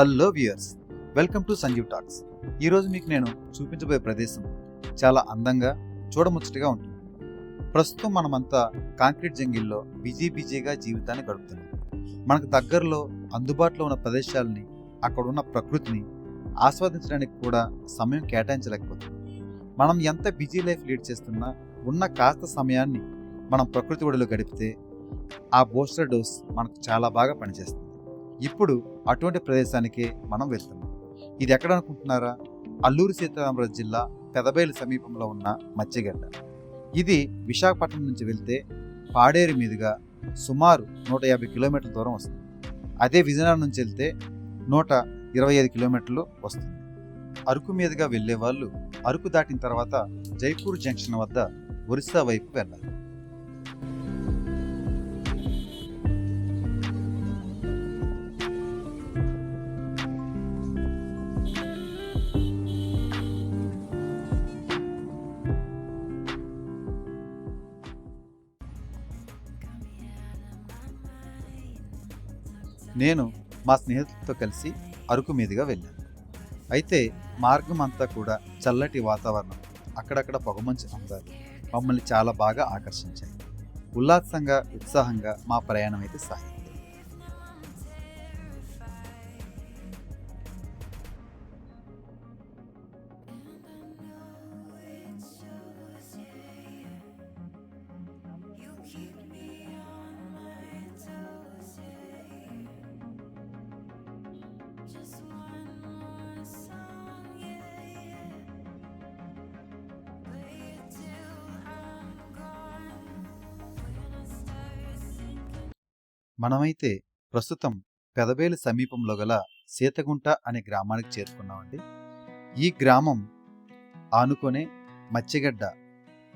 Hello viewers welcome to Sanjeev Talks. ఈరోజు మీకు నేను చూపించబోయే ప్రదేశం చాలా అందంగా చూడముచ్చటగా ఉంటుంది. ప్రస్తుతం మనమంతా కాంక్రీట్ జంగిల్లో బిజీ బిజీగా జీవితాన్ని గడుపుతున్నాం. మనకు దగ్గరలో అందుబాటులో ఉన్న ప్రదేశాలని అక్కడ ఉన్న ప్రకృతిని ఆస్వాదించడానికి కూడా సమయం కేటాయించలేకపోతుంది మనం ఎంత బిజీ లైఫ్ లీడ్ చేస్తున్నా ఉన్న కాస్త సమయాన్ని మనం ప్రకృతి ఒడిలో గడిపితే ఆ బూస్టర్ డోస్ మనకు చాలా బాగా పనిచేస్తుంది. ఇప్పుడు అటువంటి ప్రదేశానికి మనం వెళ్తున్నాం. ఇది ఎక్కడ అనుకుంటున్నారా? అల్లూరి సీతారామరాజు జిల్లా పెదబయలు సమీపంలో ఉన్న మత్స్యగడ్డ. ఇది విశాఖపట్నం నుంచి వెళ్తే పాడేరు మీదుగా సుమారు నూట యాభై కిలోమీటర్ల దూరం వస్తుంది. అదే విజయనగరం నుంచి వెళ్తే నూట ఇరవై ఐదు కిలోమీటర్లు వస్తుంది. అరకు మీదుగా వెళ్ళే వాళ్ళు అరకు దాటిన తర్వాత జైపూర్ జంక్షన్ వద్ద ఒరిస్సా వైపు వెళ్ళాలి. నేను మా స్నేహితులతో కలిసి అరకు మీదుగా వెళ్ళాను. అయితే మార్గం అంతా కూడా చల్లటి వాతావరణం. అక్కడక్కడ పొగమంచు అందాలు మమ్మల్ని చాలా బాగా ఆకర్షించాయి. ఉల్లాసంగా ఉత్సాహంగా మా ప్రయాణం అయితే సాగింది. మనమైతే ప్రస్తుతం పెదవేలు సమీపంలో గల సీతగుంట అనే గ్రామానికి చేరుకున్నామండి. ఈ గ్రామం ఆనుకొనే మచ్చిగడ్డ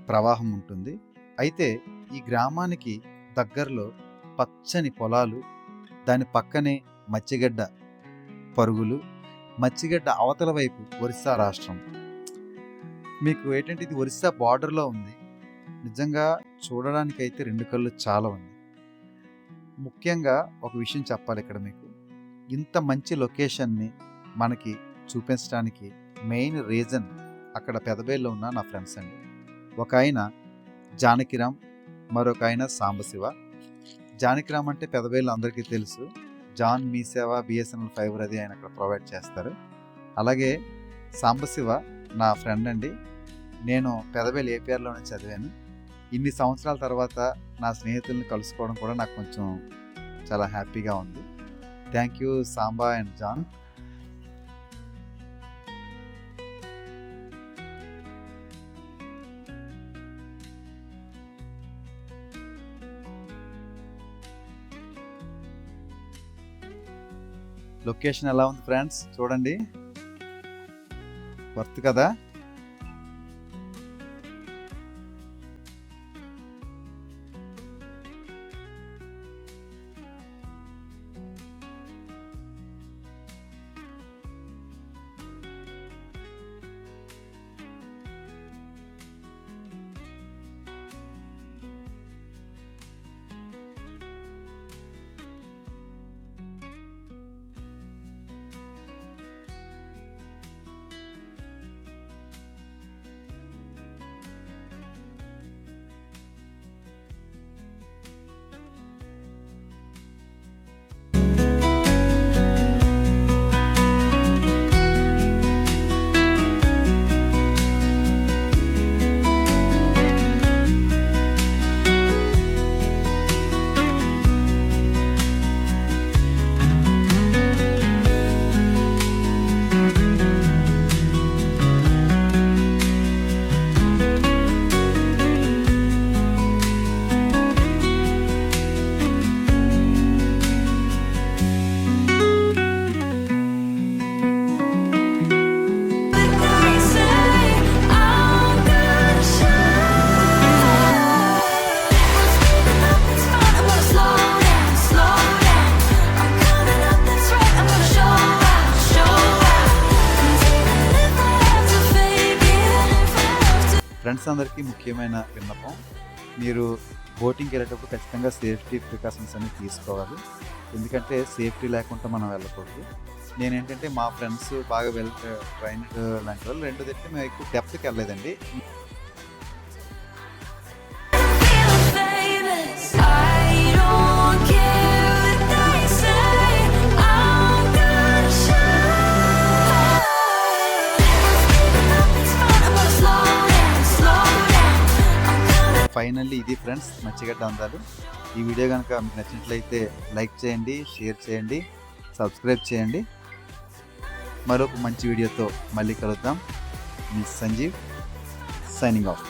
ప్రవాహం ఉంటుంది. అయితే ఈ గ్రామానికి దగ్గరలో పచ్చని పొలాలు దాని పక్కనే మచ్చిగడ్డ పరుగులు మచ్చిగడ్డ అవతల వైపు ఒరిస్సా రాష్ట్రం. మీకు ఏంటంటే ఇది ఒరిస్సా బార్డర్లో ఉంది. నిజంగా చూడడానికైతే రెండు కళ్ళు చాలా ఉంది ముఖ్యంగా ఒక విషయం చెప్పాలి ఇక్కడ మీకు. ఇంత మంచి లొకేషన్ని మనకి చూపించడానికి మెయిన్ రీజన్ అక్కడ పెదబేల్లో ఉన్న నా ఫ్రెండ్స్ అండి. ఒక ఆయన జానకిరామ్ మరొక ఆయన సాంబశివ. జానకిరామ్ అంటే పెదబేలు అందరికీ తెలుసు. జాన్ మీ సేవ బిఎస్ఎన్ఎల్ ఫైబర్ అది ఆయన అక్కడ ప్రొవైడ్ చేస్తారు. అలాగే సాంబశివ నా ఫ్రెండ్ అండి. నేను పెదబేలు ఏపీఆర్లోనే చదివాను. ఇన్ని సంవత్సరాల తర్వాత నా స్నేహితుల్ని కలుసుకోవడం కూడా నాకు కొంచెం చాలా హ్యాపీగా ఉంది. Thank you Samba and John. Location ఎలా ఉంది ఫ్రెండ్స్? చూడండి. వర్త్ కదా? ఫ్రెండ్స్ అందరికీ ముఖ్యమైన విన్నపం. మీరు బోటింగ్కి వెళ్ళేటప్పుడు ఖచ్చితంగా సేఫ్టీ ప్రికాషన్స్ అన్ని తీసుకోవాలి. ఎందుకంటే సేఫ్టీ లేకుండా మనం వెళ్ళకూడదు. నేనేంటంటే మా ఫ్రెండ్స్ బాగా వెల్ ట్రైన్ లాంటి వాళ్ళు. రెండు తిట్టి మేము ఎక్కువ డెప్త్కి వెళ్ళలేదండి. ఇది ఫ్రెండ్స్ మచ్చిగడ్డ అందాలు ఈ వీడియో కనుక మీకు నచ్చినట్లయితే లైక్ చేయండి షేర్ చేయండి సబ్స్క్రైబ్ చేయండి. మరొక మంచి వీడియోతో మళ్ళీ కలుద్దాం. మీ సంజీవ్ సైనింగ్ ఆఫ్.